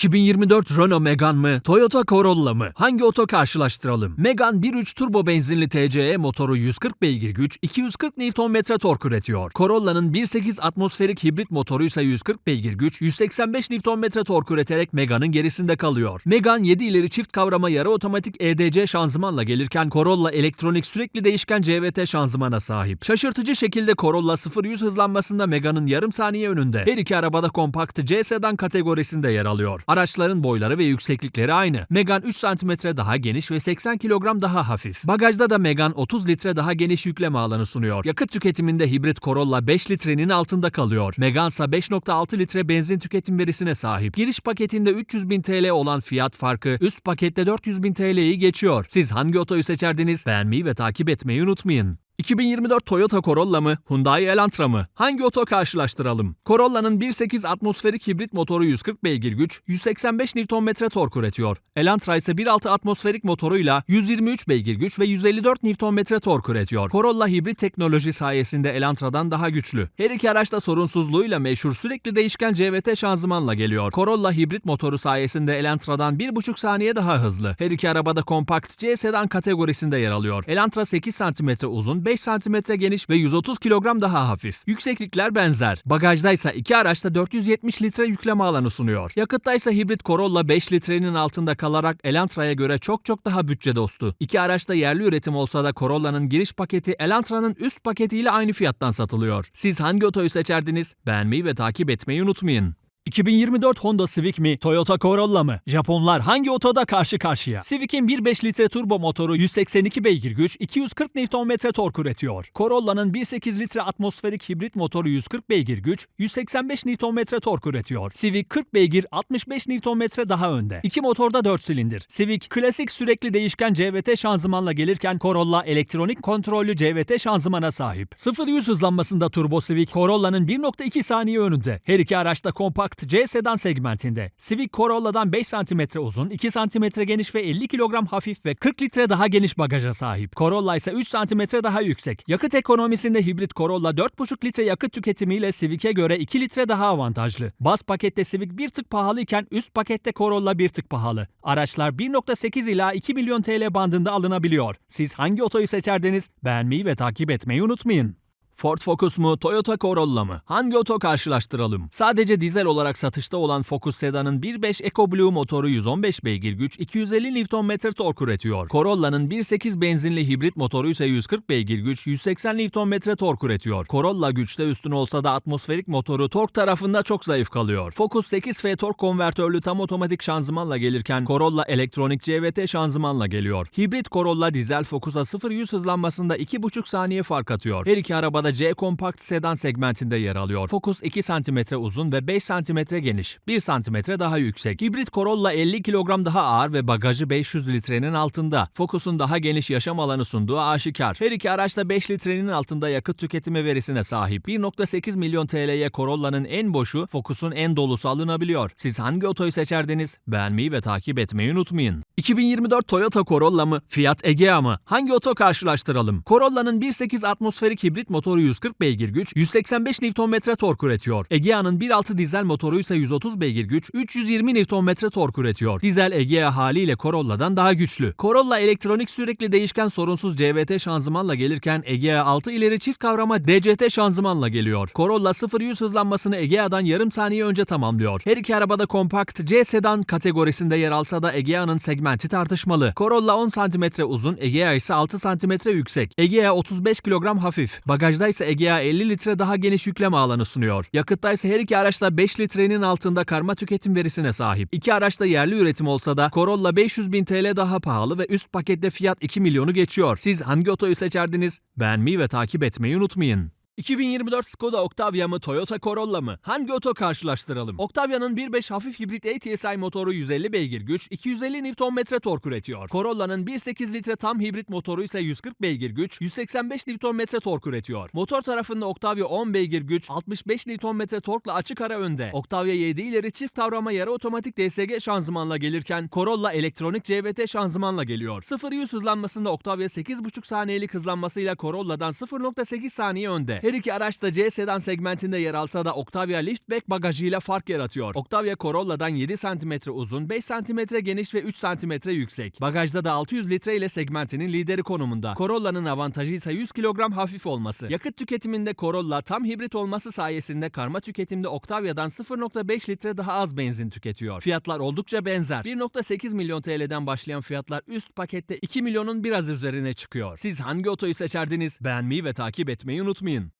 2024 Renault Megane mı, Toyota Corolla mı? Hangi oto karşılaştıralım? Megane 1.3 turbo benzinli TCE motoru 140 beygir güç, 240 Nm tork üretiyor. Corolla'nın 1.8 atmosferik hibrit motoru ise 140 beygir güç, 185 Nm tork üreterek Megane'ın gerisinde kalıyor. Megane 7 ileri çift kavrama yarı otomatik EDC şanzımanla gelirken Corolla elektronik sürekli değişken CVT şanzımana sahip. Şaşırtıcı şekilde Corolla 0-100 hızlanmasında Megane'ın yarım saniye önünde. Her iki arabada kompakt C sedan kategorisinde yer alıyor. Araçların boyları ve yükseklikleri aynı. Megane 3 cm daha geniş ve 80 kilogram daha hafif. Bagajda da Megane 30 litre daha geniş yükleme alanı sunuyor. Yakıt tüketiminde hibrit Corolla 5 litrenin altında kalıyor. Megane ise 5.6 litre benzin tüketim verisine sahip. Giriş paketinde 300 bin TL olan fiyat farkı üst pakette 400 bin TL'yi geçiyor. Siz hangi otoyu seçerdiniz? Beğenmeyi ve takip etmeyi unutmayın. 2024 Toyota Corolla mı, Hyundai Elantra mı? Hangi oto karşılaştıralım? Corolla'nın 1.8 atmosferik hibrit motoru 140 beygir güç, 185 Nm tork üretiyor. Elantra ise 1.6 atmosferik motoruyla 123 beygir güç ve 154 Nm tork üretiyor. Corolla hibrit teknoloji sayesinde Elantra'dan daha güçlü. Her iki araç da sorunsuzluğuyla meşhur sürekli değişken CVT şanzımanla geliyor. Corolla hibrit motoru sayesinde Elantra'dan 1.5 saniye daha hızlı. Her iki arabada kompakt C sedan kategorisinde yer alıyor. Elantra 8 cm uzun, 5 cm geniş ve 130 kilogram daha hafif. Yükseklikler benzer. Bagajdaysa iki araçta 470 litre yükleme alanı sunuyor. Yakıttaysa hibrit Corolla 5 litrenin altında kalarak Elantra'ya göre çok çok daha bütçe dostu. İki araçta yerli üretim olsa da Corolla'nın giriş paketi Elantra'nın üst paketiyle aynı fiyattan satılıyor. Siz hangi otoyu seçerdiniz? Beğenmeyi ve takip etmeyi unutmayın. 2024 Honda Civic mi, Toyota Corolla mı? Japonlar hangi otoda karşı karşıya? Civic'in 1.5 litre turbo motoru 182 beygir güç, 240 Nm tork üretiyor. Corolla'nın 1.8 litre atmosferik hibrit motoru 140 beygir güç, 185 Nm tork üretiyor. Civic 40 beygir, 65 Nm daha önde. İki motorda 4 silindir. Civic klasik sürekli değişken CVT şanzımanla gelirken Corolla elektronik kontrollü CVT şanzımana sahip. 0-100 hızlanmasında turbo Civic Corolla'nın 1.2 saniye önünde. Her iki araçta kompakt C sedan segmentinde. Civic Corolla'dan 5 cm uzun, 2 cm geniş ve 50 kilogram hafif ve 40 litre daha geniş bagaja sahip. Corolla ise 3 cm daha yüksek. Yakıt ekonomisinde hibrit Corolla 4,5 litre yakıt tüketimiyle Civic'e göre 2 litre daha avantajlı. Bas pakette Civic bir tık pahalı iken üst pakette Corolla bir tık pahalı. Araçlar 1.8 ila 2 milyon TL bandında alınabiliyor. Siz hangi otoyu seçerdiniz? Beğenmeyi ve takip etmeyi unutmayın. Ford Focus mu, Toyota Corolla mı? Hangi oto karşılaştıralım? Sadece dizel olarak satışta olan Focus sedanın 1.5 EcoBlue motoru 115 beygir güç, 250 Nm tork üretiyor. Corolla'nın 1.8 benzinli hibrit motoru ise 140 beygir güç, 180 Nm tork üretiyor. Corolla güçte üstün olsa da atmosferik motoru tork tarafında çok zayıf kalıyor. Focus 8F tork konvertörlü tam otomatik şanzımanla gelirken Corolla elektronik CVT şanzımanla geliyor. Hibrit Corolla dizel Focus'a 0-100 hızlanmasında 2.5 saniye fark atıyor. Her iki arabada C kompakt sedan segmentinde yer alıyor. Focus 2 cm uzun ve 5 cm geniş. 1 cm daha yüksek. Hibrit Corolla 50 kilogram daha ağır ve bagajı 500 litrenin altında. Focus'un daha geniş yaşam alanı sunduğu aşikar. Her iki araç da 5 litrenin altında yakıt tüketimi verisine sahip. 1.8 milyon TL'ye Corolla'nın en boşu, Focus'un en dolusu alınabiliyor. Siz hangi otoyu seçerdiniz? Beğenmeyi ve takip etmeyi unutmayın. 2024 Toyota Corolla mı? Fiat Egea mı? Hangi oto karşılaştıralım? Corolla'nın 1.8 atmosferik hibrit motoru 140 beygir güç, 185 Nm tork üretiyor. Egea'nın 1.6 dizel motoru ise 130 beygir güç, 320 Nm tork üretiyor. Dizel Egea haliyle Corolla'dan daha güçlü. Corolla elektronik sürekli değişken sorunsuz CVT şanzımanla gelirken Egea 6 ileri çift kavrama DCT şanzımanla geliyor. Corolla 0-100 hızlanmasını Egea'dan yarım saniye önce tamamlıyor. Her iki arabada kompakt C sedan kategorisinde yer alsa da Egea'nın segmenti tartışmalı. Corolla 10 cm uzun, Egea ise 6 cm yüksek. Egea 35 kilogram hafif. Bagajda ise Egea 50 litre daha geniş yükleme alanı sunuyor. Yakıtta ise her iki araç da 5 litrenin altında karma tüketim verisine sahip. İki araç da yerli üretim olsa da Corolla 500 bin TL daha pahalı ve üst pakette fiyat 2 milyonu geçiyor. Siz hangi otoyu seçerdiniz? Beğenmeyi ve takip etmeyi unutmayın. 2024 Skoda Octavia mı Toyota Corolla mı? Hangi oto karşılaştıralım? Octavia'nın 1.5 hafif hibrit ATSI motoru 150 beygir güç, 250 Nm tork üretiyor. Corolla'nın 1.8 litre tam hibrit motoru ise 140 beygir güç, 185 Nm tork üretiyor. Motor tarafında Octavia 10 beygir güç, 65 Nm torkla açık ara önde. Octavia 7 ileri çift kavrama yarı otomatik DSG şanzımanla gelirken Corolla elektronik CVT şanzımanla geliyor. 0-100 hızlanmasında Octavia 8.5 saniyelik hızlanmasıyla Corolla'dan 0.8 saniye önde. Her iki araç da C sedan segmentinde yer alsa da Octavia liftback bagajıyla fark yaratıyor. Octavia Corolla'dan 7 cm uzun, 5 cm geniş ve 3 cm yüksek. Bagajda da 600 litre ile segmentinin lideri konumunda. Corolla'nın avantajı ise 100 kilogram hafif olması. Yakıt tüketiminde Corolla tam hibrit olması sayesinde karma tüketimde Octavia'dan 0.5 litre daha az benzin tüketiyor. Fiyatlar oldukça benzer. 1.8 milyon TL'den başlayan fiyatlar üst pakette 2 milyonun biraz üzerine çıkıyor. Siz hangi otoyu seçerdiniz? Beğenmeyi ve takip etmeyi unutmayın.